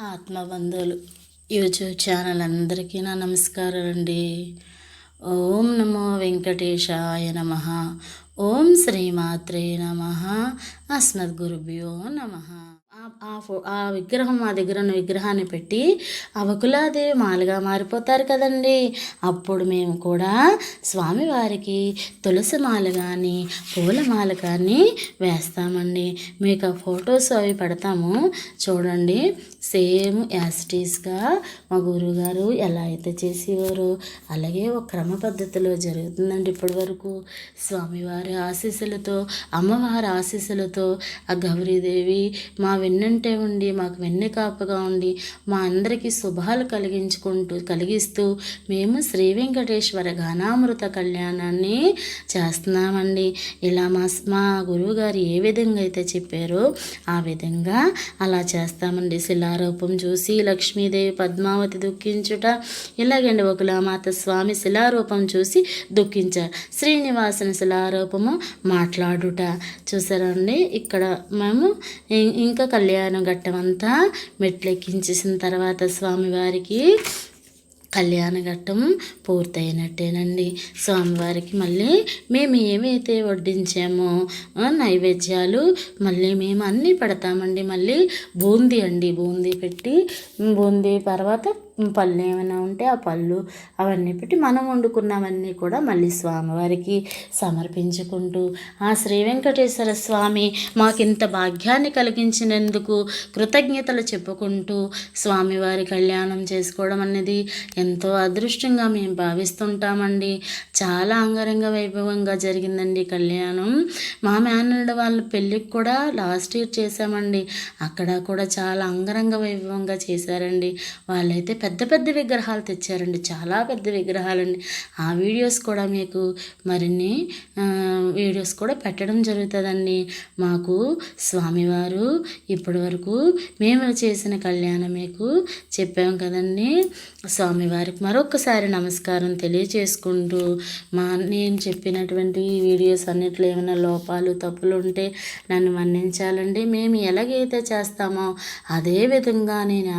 ఆత్మబంధువులు YouTube channel అందరికీ నా నమస్కారాలండి ఓం నమో వెంకటేశాయ నమ. ఓం శ్రీమాత్రే నమ. అస్మద్గురుభ్యో నమ. ఆ ఫో ఆ విగ్రహం మా దగ్గర ఉన్న విగ్రహాన్ని పెట్టి అవకులాదేవి మాలుగా మారిపోతారు కదండి. అప్పుడు మేము కూడా స్వామివారికి తులసి మాల కానీ పూలమాల కానీ వేస్తామండి. మీకు ఆ ఫొటోస్ అవి పెడతాము. చూడండి. సేమ్ యాసిటీస్గా మా గురువుగారు ఎలా అయితే చేసేవారో అలాగే ఒక క్రమ పద్ధతిలో జరుగుతుందండి ఇప్పటి వరకు. స్వామివారి ఆశీస్సులతో అమ్మవారి ఆశీస్సులతో ఆ గౌరీదేవి మా వెన్నంటే ఉండి మాకు వెన్నె కాపుగా ఉండి మా అందరికీ శుభాలు కలిగించుకుంటూ కలిగిస్తూ మేము శ్రీ వెంకటేశ్వర గానామృత కళ్యాణాన్ని చేస్తున్నామండి. ఇలా మా మా గురువుగారు ఏ విధంగా అయితే చెప్పారో ఆ విధంగా అలా చేస్తామండి. శిలారూపం చూసి లక్ష్మీదేవి పద్మావతి దుఃఖించుట ఇలాగండి ఒకలామాత స్వామి శిలారూపం చూసి దుఃఖించారు శ్రీనివాసుని శిలారూపము మాట్లాడుట. చూసారండి ఇక్కడ మేము ఇంకా కళ్యాణ ఘట్టమంతా మెట్లెక్కించేసిన తర్వాత స్వామివారికి కళ్యాణ ఘట్టం పూర్తయినట్టేనండి. స్వామివారికి మళ్ళీ మేము ఏమైతే వడ్డించామో నైవేద్యాలు మళ్ళీ మేము అన్నీ పెడతామండి. మళ్ళీ బూందీ అండి బూందీ పెట్టి బూందీ తర్వాత పళ్ళు ఏమైనా ఉంటే ఆ పళ్ళు అవన్నీ పెట్టి మనం వండుకున్నవన్నీ కూడా మళ్ళీ స్వామివారికి సమర్పించుకుంటూ ఆ శ్రీ వెంకటేశ్వర స్వామి మాకు ఇంత భాగ్యాన్ని కలిగించినందుకు కృతజ్ఞతలు చెప్పుకుంటూ స్వామివారి కళ్యాణం చేసుకోవడం అనేది ఎంతో అదృష్టంగా మేము భావిస్తుంటామండి. చాలా అంగరంగ వైభవంగా జరిగిందండి కళ్యాణం. మా మేనల్డ్ వాళ్ళ పెళ్ళికి కూడా లాస్ట్ ఇయర్ చేశామండి. అక్కడ కూడా చాలా అంగరంగ వైభవంగా చేశారండి. వాళ్ళైతే పెద్ద పెద్ద విగ్రహాలు తెచ్చారండి. చాలా పెద్ద విగ్రహాలండి. ఆ వీడియోస్ కూడా మీకు మరిన్ని వీడియోస్ కూడా పెట్టడం జరుగుతుందండి. మాకు స్వామివారు ఇప్పటి వరకు మేము చేసిన కళ్యాణం మీకు చెప్పాం కదండి. స్వామివారికి మరొకసారి నమస్కారం తెలియచేసుకుంటూ మా నేను చెప్పినటువంటి వీడియోస్ అన్నిట్లో ఏమైనా లోపాలు తప్పులు ఉంటే నన్ను మన్నించాలండి. మేము ఎలాగైతే చేస్తామో అదే విధంగా నేను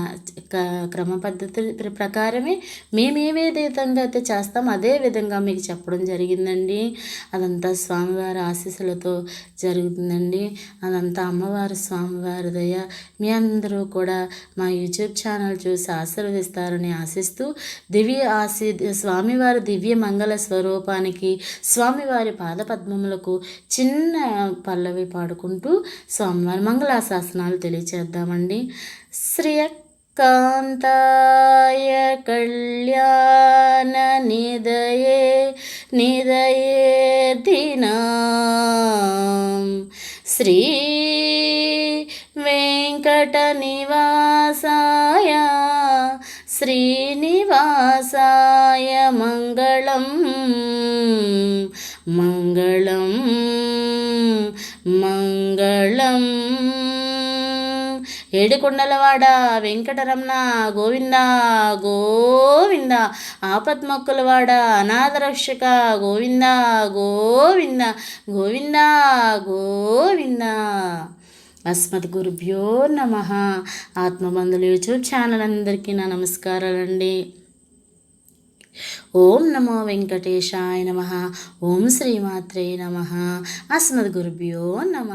క్రమ పద్ధతి ప్రకారమే మేము ఏ విధంగా అయితే చేస్తామో అదే విధంగా మీకు చెప్పడం జరిగిందండి. అదంతా స్వామివారి ఆశీస్సులతో జరుగుతుందండి. అదంతా అమ్మవారి స్వామివారి దయ. మీ అందరూ కూడా మా యూట్యూబ్ ఛానల్ చూసి ఆశీర్వదిస్తారని ఆశిస్తూ దివ్య ఆశీ స్వామివారి దివ్య మంగళ స్వరూపానికి స్వామివారి పాదపద్మములకు చిన్న పల్లవి పాడుకుంటూ స్వామివారి మంగళాశాసనాలు తెలియచేద్దామండి. శ్రీ കാന്തായ കല്യാണ നിതയേ നിതയേ ശ്രീ വെങ്കടനിവാസായ ശ്രീനിവാസായ മംഗളം മംഗളം മംഗളം. ఏడుకొండలవాడ వెంకటరమణ గోవింద గోవింద ఆపద్మొక్కలవాడ అనాథరక్షక గోవింద గోవింద గోవింద గోవింద. అస్మద్ గురుభ్యో నమ. ఆత్మబంధులు యూట్యూబ్ ఛానల్ అందరికీ నా నమస్కారాలండి. ఓం నమో వెంకటేశాయ నమ. ఓం శ్రీమాత్రే నమ. అస్మద్ గురుభ్యో నమ.